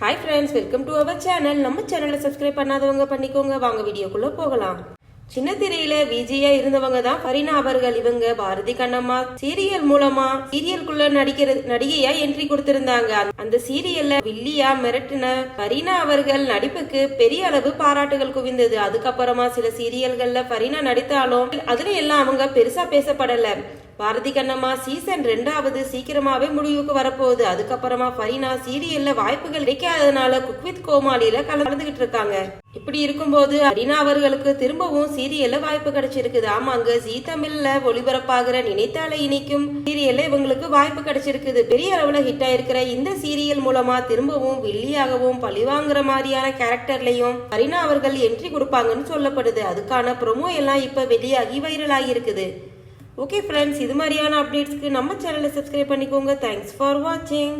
Hi friends welcome to our channel நம்ம சேனலை subscribe பண்ணாதவங்க பண்ணிக்கோங்க. வாங்க வீடியோக்குள்ள போகலாம். சின்ன திரையில விஜயா இருந்தவங்க தான் ஃபரீனா அவர்கள். இவங்க பாரதி கண்ணம்மா. சீரியல் மூலமா சீரியலுக்குள்ள நடிக்கிறது நடிகையா என்ட்ரி கொடுத்திருந்தாங்க. அந்த சீரியல்ல வில்லியா மிரட்டின ஃபரீனா அவர்கள் நடிப்புக்கு பெரிய அளவு பாராட்டுகள் குவிந்தது. அதுக்கப்புறமா சில சீரியல்கள்ல ஃபரீனா நடித்தாலும் அதுல எல்லாம் அவங்க பெருசா பேசப்படல. பாரதி கண்ணம்மா சீசன் ரெண்டாவது சீக்கிரமாவே முடிவுக்கு வரப்போகுது. அதுக்கப்புறமா ஃபரீனா சீரியல்ல வாய்ப்புகள் கிடைக்காததுனால குக் வித் கோமாளியில கலந்துகிட்டு இருக்காங்க. இப்படி இருக்கும்போது அரினா அவர்களுக்கு திரும்பவும் சீரியல்ல வாய்ப்பு கிடைச்சிருக்குது. ஆமாங்க ஜீ தமிழ்ல ஒளிபரப்பாகிற நினைத்தாலே இனிக்கும் சீரியல்ல இவங்களுக்கு வாய்ப்பு கிடைச்சிருக்குது. பெரிய அளவுல ஹிட் ஆயிருக்கிற இந்த சீரியல் மூலமா திரும்பவும் வில்லியாகவும் பழிவாங்குற மாதிரியான கேரக்டர்லயும் அரினா அவர்கள் என்ட்ரி கொடுப்பாங்கன்னு சொல்லப்படுது. அதுக்கான ப்ரொமோ எல்லாம் இப்ப வெளியாகி வைரல் ஆகியிருக்குது. ஓகே ஃப்ரெண்ட்ஸ் இது மாதிரியான அப்டேட்ஸ்க்கு நம்ம சேனலை சப்ஸ்கிரைப் பண்ணிக்கோங்க. தேங்க்ஸ் ஃபார் வாட்சிங்